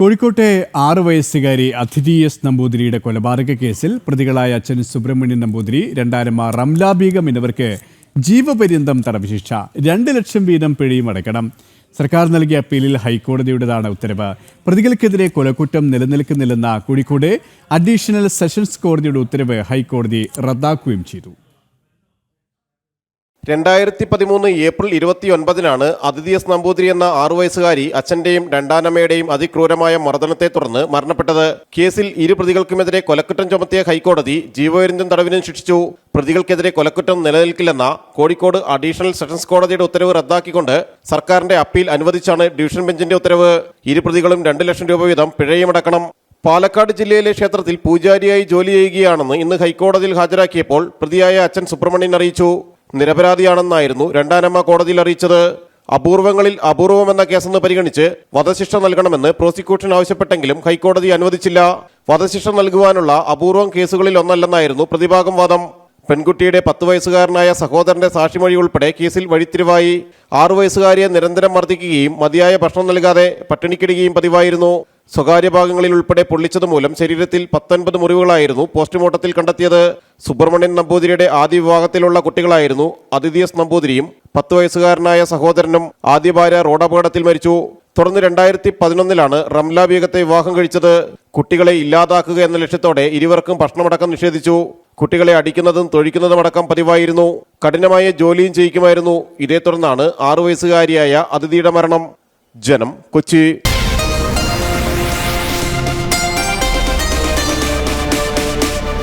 കോഴിക്കോട്ടെ ആറു വയസ്സുകാരി അതിഥി എസ് നമ്പൂതിരിയുടെ കൊലപാതക കേസിൽ പ്രതികളായ അച്ഛൻ സുബ്രഹ്മണ്യൻ നമ്പൂതിരി രണ്ടാരമ്മ റംല ബീഗം എന്നിവർക്ക് ജീവപര്യന്തം തടവ് ശിക്ഷ രണ്ട് ലക്ഷം വീതം പിഴയും അടയ്ക്കണം. സർക്കാർ നൽകിയ അപ്പീലിൽ ഹൈക്കോടതിയുടേതാണ് ഉത്തരവ്. പ്രതികൾക്കെതിരെ കൊലക്കുറ്റം നിലനിൽക്കുന്നില്ലെന്ന കോഴിക്കോട് അഡീഷണൽ സെഷൻസ് കോടതിയുടെ ഉത്തരവ് ഹൈക്കോടതി റദ്ദാക്കുകയും ചെയ്തു. രണ്ടായിരത്തി പതിമൂന്ന് ഏപ്രിൽ ഇരുപത്തിയൊൻപതിനാണ് അതിഥി എസ് നമ്പൂതിരി എന്ന ആറു വയസ്സുകാരി അച്ഛന്റെയും രണ്ടാനമ്മയുടെയും അതിക്രൂരമായ മർദ്ദനത്തെ തുടർന്ന് മരണപ്പെട്ടത്. കേസിൽ ഇരു പ്രതികൾക്കുമെതിരെ കൊലക്കുറ്റം ചുമത്തിയ ഹൈക്കോടതി ജീവപര്യന്തം തടവിനും ശിക്ഷിച്ചു. പ്രതികൾക്കെതിരെ കൊലക്കുറ്റം നിലനിൽക്കില്ലെന്ന കോഴിക്കോട് അഡീഷണൽ സെഷൻസ് കോടതിയുടെ ഉത്തരവ് റദ്ദാക്കിക്കൊണ്ട് സർക്കാരിന്റെ അപ്പീൽ അനുവദിച്ചാണ് ഡിവിഷൻ ബെഞ്ചിന്റെ ഉത്തരവ്. ഇരു പ്രതികളും രണ്ട് ലക്ഷം രൂപ വീതം പിഴയുമടക്കണം. പാലക്കാട് ജില്ലയിലെ ക്ഷേത്രത്തിൽ പൂജാരിയായി ജോലി ചെയ്യുകയാണെന്ന് ഇന്ന് ഹൈക്കോടതിയിൽ ഹാജരാക്കിയപ്പോൾ പ്രതിയായ അച്ഛൻ സുബ്രഹ്മണ്യൻ അറിയിച്ചു. നിരപരാധിയാണെന്നായിരുന്നു രണ്ടാനമ്മ കോടതിയിൽ അറിയിച്ചത്. അപൂർവങ്ങളിൽ അപൂർവമെന്ന കേസെന്ന് പരിഗണിച്ച് വധശിക്ഷ നൽകണമെന്ന് പ്രോസിക്യൂഷൻ ആവശ്യപ്പെട്ടെങ്കിലും ഹൈക്കോടതി അനുവദിച്ചില്ല. വധശിക്ഷ നൽകുവാനുള്ള അപൂർവം കേസുകളിൽ ഒന്നല്ലെന്നായിരുന്നു പ്രതിഭാഗം വാദം. പെൺകുട്ടിയുടെ പത്ത് വയസ്സുകാരനായ സഹോദരന്റെ സാക്ഷിമൊഴി ഉൾപ്പെടെ കേസിൽ വഴിത്തിരിവായി. ആറു വയസ്സുകാരിയെ നിരന്തരം മർദ്ദിക്കുകയും മതിയായ ഭക്ഷണം നൽകാതെ പട്ടിണിക്കിടുകയും പതിവായിരുന്നു. സ്വകാര്യ ഭാഗങ്ങളിൽ ഉൾപ്പെടെ പൊള്ളിച്ചതുമൂലം ശരീരത്തിൽ പത്തൊൻപത് മുറിവുകളായിരുന്നു. പോസ്റ്റ്മോർട്ടത്തിൽ കണ്ടെത്തിയത് സുബ്രഹ്മണ്യൻ നമ്പൂതിരിയുടെ ആദ്യ വിഭാഗത്തിലുള്ള കുട്ടികളായിരുന്നു അതിഥി എസ് നമ്പൂതിരിയും. പത്ത് വയസ്സുകാരനായ സഹോദരനും ആദ്യ ഭാര്യ റോഡപകടത്തിൽ മരിച്ചു. തുടർന്ന് രണ്ടായിരത്തി പതിനൊന്നിലാണ് റംല ബീഗത്തെ വിവാഹം കഴിച്ചത്. കുട്ടികളെ ഇല്ലാതാക്കുക എന്ന ലക്ഷ്യത്തോടെ ഇരുവർക്കും ഭക്ഷണമടക്കം നിഷേധിച്ചു. കുട്ടികളെ അടിക്കുന്നതും തൊഴിക്കുന്നതും അടക്കം പതിവായിരുന്നു. കഠിനമായ ജോലിയും ചെയ്യിക്കുമായിരുന്നു. ഇതേ തുടർന്നാണ് ആറു വയസ്സുകാരിയായ അതിഥിയുടെ മരണം. ജനം കൊച്ചി.